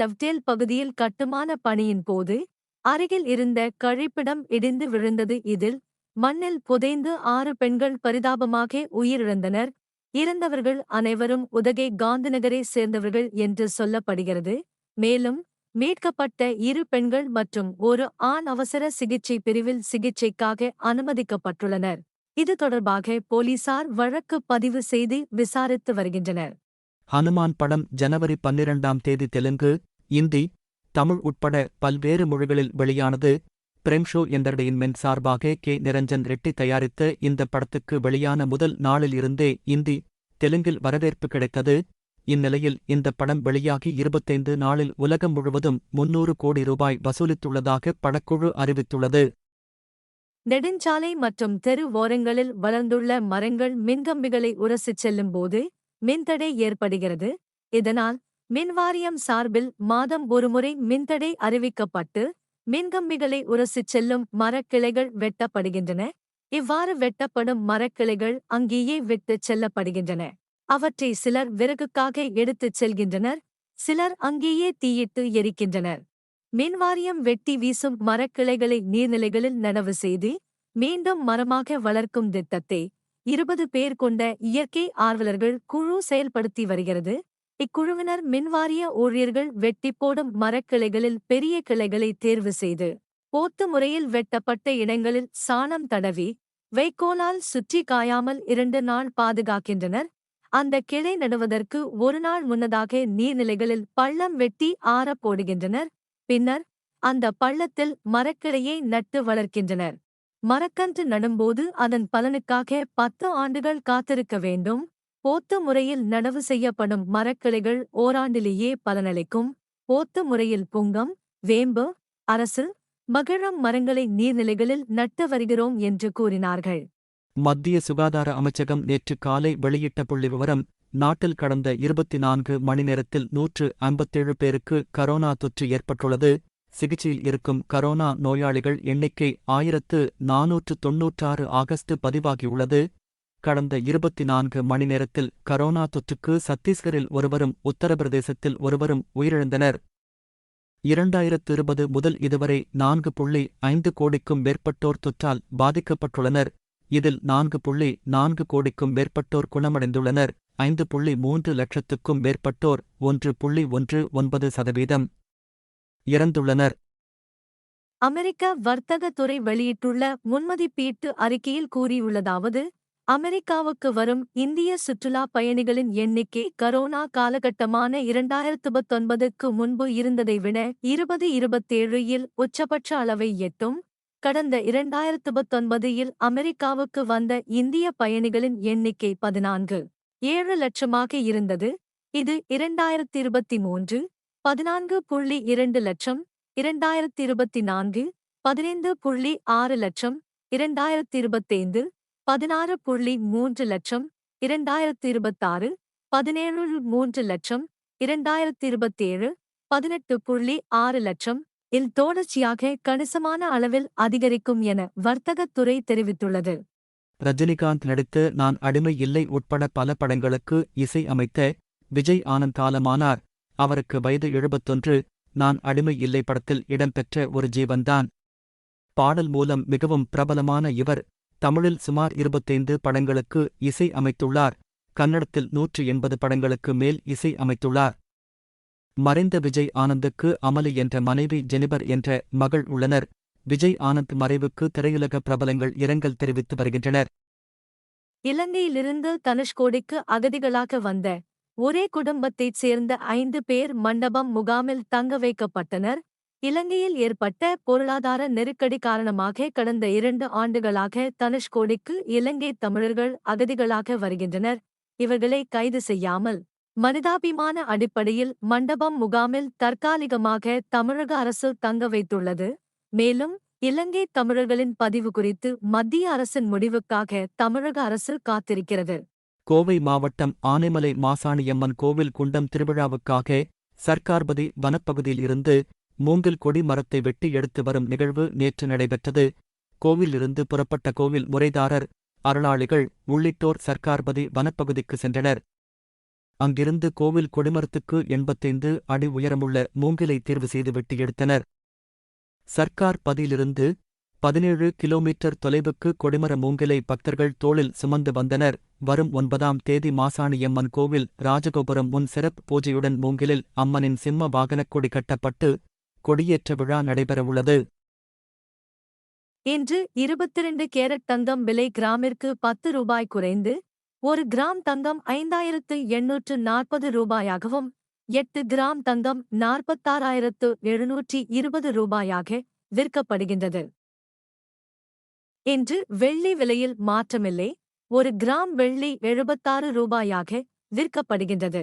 Lovedale பகுதியில் கட்டுமான பணியின் போது அருகில் இருந்த கழிப்பிடம் இடிந்து விழுந்தது. இதில் மண்ணில் புதைந்து ஆறு பெண்கள் பரிதாபமாக உயிரிழந்தனர். இறந்தவர்கள் அனைவரும் உதகை காந்திநகரை சேர்ந்தவர்கள் என்று சொல்லப்படுகிறது. மேலும் மீட்கப்பட்ட இரு பெண்கள் மற்றும் ஒரு ஆண் அவசர சிகிச்சை பிரிவில் சிகிச்சைக்காக அனுமதிக்கப்பட்டுள்ளனர். இது தொடர்பாக போலீசார் வழக்கு பதிவு செய்து விசாரித்து வருகின்றனர். ஹனுமான் படம் ஜனவரி பன்னிரண்டாம் தேதி தெலுங்கு இந்தி தமிழ் உட்பட பல்வேறு மொழிகளில் வெளியானது பிரேம்ஷோ என்ற மென் சார்பாக கே. நிரஞ்சன் ரெட்டி தயாரித்த இந்த படத்துக்கு வெளியான முதல் நாளில் இருந்தே இந்தி தெலுங்கில் வரவேற்பு கிடைத்தது. இந்நிலையில் இந்த படம் வெளியாகி இருபத்தைந்து நாளில் உலகம் முழுவதும் முன்னூறு கோடி ரூபாய் வசூலித்துள்ளதாக படக்குழு அறிவித்துள்ளது. நெடுஞ்சாலை மற்றும் தெரு ஓரங்களில் வளர்ந்துள்ள மரங்கள் மின்கம்பிகளை உரசிச் செல்லும்போது மின்தடை ஏற்படுகிறது. இதனால் மின்வாரியம் சார்பில் மாதம் ஒருமுறை மின்தடை அறிவிக்கப்பட்டு மின்கம்பிகளை உரசிச் செல்லும் மரக்கிளைகள் வெட்டப்படுகின்றன. இவ்வாறு வெட்டப்படும் மரக்கிளைகள் அங்கேயே விட்டுச் செல்லப்படுகின்றன. அவற்றை சிலர் விறகுக்காக எடுத்துச் செல்கின்றனர் சிலர் அங்கேயே தீயிட்டு எரிக்கின்றனர். மின்வாரியம் வெட்டி வீசும் மரக்கிளைகளை நீர்நிலைகளில் நடவு செய்து மீண்டும் மரமாக வளர்க்கும் திட்டத்தை இருபது பேர் கொண்ட இயற்கை ஆர்வலர்கள் குழு செயல்படுத்தி வருகிறது. இக்குழுவினர் மின்வாரிய ஊழியர்கள் வெட்டி போடும் மரக்கிளைகளில் பெரிய கிளைகளை தேர்வு செய்து போத்து முறையில் வெட்டப்பட்ட இடங்களில் சாணம் தடவி வைக்கோலால் சுற்றி காயாமல் இரண்டு நாள் பாதுகாக்கின்றனர். அந்த கிளை நடுவதற்கு ஒரு நாள் முன்னதாக நீர்நிலைகளில் பள்ளம் வெட்டி ஆறப் போடுகின்றனர். பின்னர் அந்த பள்ளத்தில் மரக்கிளையை நட்டு வளர்க்கின்றனர். மரக்கன்று நடும்போது அதன் பலனுக்காக பத்து ஆண்டுகள் காத்திருக்க வேண்டும். போத்து முறையில் நடவு செய்யப்படும் மரக்கிளைகள் ஓராண்டிலேயே பலனளிக்கும். போத்து முறையில் புங்கம் வேம்பு அரசு மகிழம் மரங்களை நீர்நிலைகளில் நட்டு வருகிறோம் என்று கூறினார்கள். மத்திய சுகாதார அமைச்சகம் நேற்று காலை வெளியிட்ட புள்ளி விவரம் நாட்டில் கடந்த இருபத்தி நான்கு மணி நேரத்தில் நூற்று ஐம்பத்தேழு பேருக்கு கரோனா தொற்று ஏற்பட்டுள்ளது. சிகிச்சையில் இருக்கும் கரோனா நோயாளிகள் எண்ணிக்கை ஆயிரத்து நாநூற்று தொன்னூற்றாறு ஆகஸ்ட் பதிவாகியுள்ளது. கடந்த இருபத்தி நான்கு மணி நேரத்தில் கரோனா தொற்றுக்கு சத்தீஸ்கரில் ஒருவரும் உத்தரப்பிரதேசத்தில் ஒருவரும் உயிரிழந்தனர். இரண்டாயிரத்து இருபது முதல் இதுவரை நான்கு புள்ளி ஐந்து கோடிக்கும் மேற்பட்டோர் தொற்றால் பாதிக்கப்பட்டுள்ளனர். இதில் நான்கு புள்ளி நான்கு கோடிக்கும் மேற்பட்டோர் குணமடைந்துள்ளனர். ஐந்து புள்ளி மூன்று லட்சத்துக்கும் மேற்பட்டோர் ஒன்று புள்ளி ஒன்று ஒன்பது சதவீதம் இறந்துள்ளனர். அமெரிக்க வர்த்தகத்துறை வெளியிட்டுள்ள முன்மதிப்பீட்டு அறிக்கையில் கூறியுள்ளதாவது அமெரிக்காவுக்கு வரும் இந்திய சுற்றுலா பயணிகளின் எண்ணிக்கை கரோனா காலகட்டமான இரண்டாயிரத்து பத்தொன்பதுக்கு முன்பு இருந்ததை விட இருபது இருபத்தேழு இல் உச்சபட்ச அளவை எட்டும். கடந்த இரண்டாயிரத்து பத்தொன்பது இல் அமெரிக்காவுக்கு வந்த இந்திய பயணிகளின் எண்ணிக்கை பதினான்கு. ஏழு லட்சமாக இருந்தது. இது இரண்டாயிரத்தி இருபத்தி மூன்று பதினான்கு புள்ளி இரண்டு லட்சம் இரண்டாயிரத்தி இருபத்தி நான்கு பதினைந்து புள்ளி ஆறு லட்சம் இரண்டாயிரத்தி இருபத்தைந்து பதினாறு புள்ளி மூன்று லட்சம் இரண்டாயிரத்து இருபத்தாறு பதினேழு மூன்று லட்சம் இரண்டாயிரத்து இருபத்தேழு பதினெட்டு புள்ளி ஆறு லட்சம் இல் தொடர்ச்சியாக கணிசமான அளவில் அதிகரிக்கும் என வர்த்தகத்துறை தெரிவித்துள்ளது. ரஜினிகாந்த் நடித்த நான் அடிமை இல்லை உட்பட பல படங்களுக்கு இசை அமைத்த விஜய் ஆனந்த் காலமானார். அவருக்கு வயது எழுபத்தொன்று நான் அடிமை இல்லை படத்தில் இடம்பெற்ற ஒரு ஜீவன்தான். பாடல் மூலம் மிகவும் பிரபலமான இவர். தமிழில் சுமார் இருபத்தைந்து படங்களுக்கு இசை அமைத்துள்ளார். கன்னடத்தில் நூற்று எண்பது படங்களுக்கு மேல் இசை அமைத்துள்ளார். மறைந்த விஜய் ஆனந்துக்கு அமலி என்ற மனைவி ஜெனிபர் என்ற மகள் உள்ளனர். விஜய் ஆனந்த் மறைவுக்கு திரையுலக பிரபலங்கள் இரங்கல் தெரிவித்து வருகின்றனர். இலங்கையிலிருந்து தனுஷ்கோடிக்கு அகதிகளாக வந்த ஒரே குடும்பத்தைச் சேர்ந்த ஐந்து பேர் மண்டபம் முகாமில் தங்க வைக்கப்பட்டனர். இலங்கையில் ஏற்பட்ட பொருளாதார நெருக்கடி காரணமாக கடந்த இரண்டு ஆண்டுகளாக தனுஷ்கோடிக்கு இலங்கை தமிழர்கள் அகதிகளாக வருகின்றனர். இவர்களை கைது செய்யாமல் மனிதாபிமான அடிப்படையில் மண்டபம் முகாமில் தற்காலிகமாக தமிழக அரசு தங்க வைத்துள்ளது. மேலும் இலங்கை தமிழர்களின் பதிவு குறித்து மத்திய அரசின் முடிவுக்காக தமிழக அரசு காத்திருக்கிறது. கோவை மாவட்டம் ஆனைமலை மாசாணியம்மன் கோவில் குண்டம் திருவிழாவுக்காக சர்க்கார்பதி வனப்பகுதியில் இருந்து மூங்கில் கொடி மரத்தை வெட்டி எடுத்து வரும் நிகழ்வு நேற்று நடைபெற்றது. கோவிலிருந்து புறப்பட்ட கோவில் முறைதாரர் அருளாளிகள் உள்ளிட்டோர் சர்க்கார்பதி வனப்பகுதிக்கு சென்றனர். அங்கிருந்து கோவில் கொடிமரத்துக்கு எண்பத்தைந்து அடி உயரமுள்ள மூங்கிலை தேர்வு செய்து வெட்டி எடுத்தனர். சர்க்கார் பதியிலிருந்து பதினேழு கிலோமீட்டர் தொலைவுக்கு கொடிமர மூங்கிலை பக்தர்கள் தோளில் சுமந்து வந்தனர். வரும் ஒன்பதாம் தேதி மாசாணியம்மன் கோவில் ராஜகோபுரம் முன் சிறப்பு பூஜையுடன் மூங்கிலில் அம்மனின் சிம்ம வாகனக் கொடி கட்டப்பட்டு கொடியேற்ற விழா நடைபெறவுள்ளது இன்று இருபத்திரண்டு கேரட் தங்கம் விலை கிராமிற்கு பத்து ரூபாய் குறைந்து ஒரு கிராம் தங்கம் ஐந்தாயிரத்து எண்ணூற்று நாற்பது ரூபாயாகவும் எட்டு கிராம் தங்கம் நாற்பத்தாறாயிரத்து எழுநூற்றி இருபது ரூபாயாக விற்கப்படுகின்றது. இன்று வெள்ளி விலையில் மாற்றமில்லை ஒரு கிராம் வெள்ளி எழுபத்தாறு ரூபாயாக விற்கப்படுகின்றது.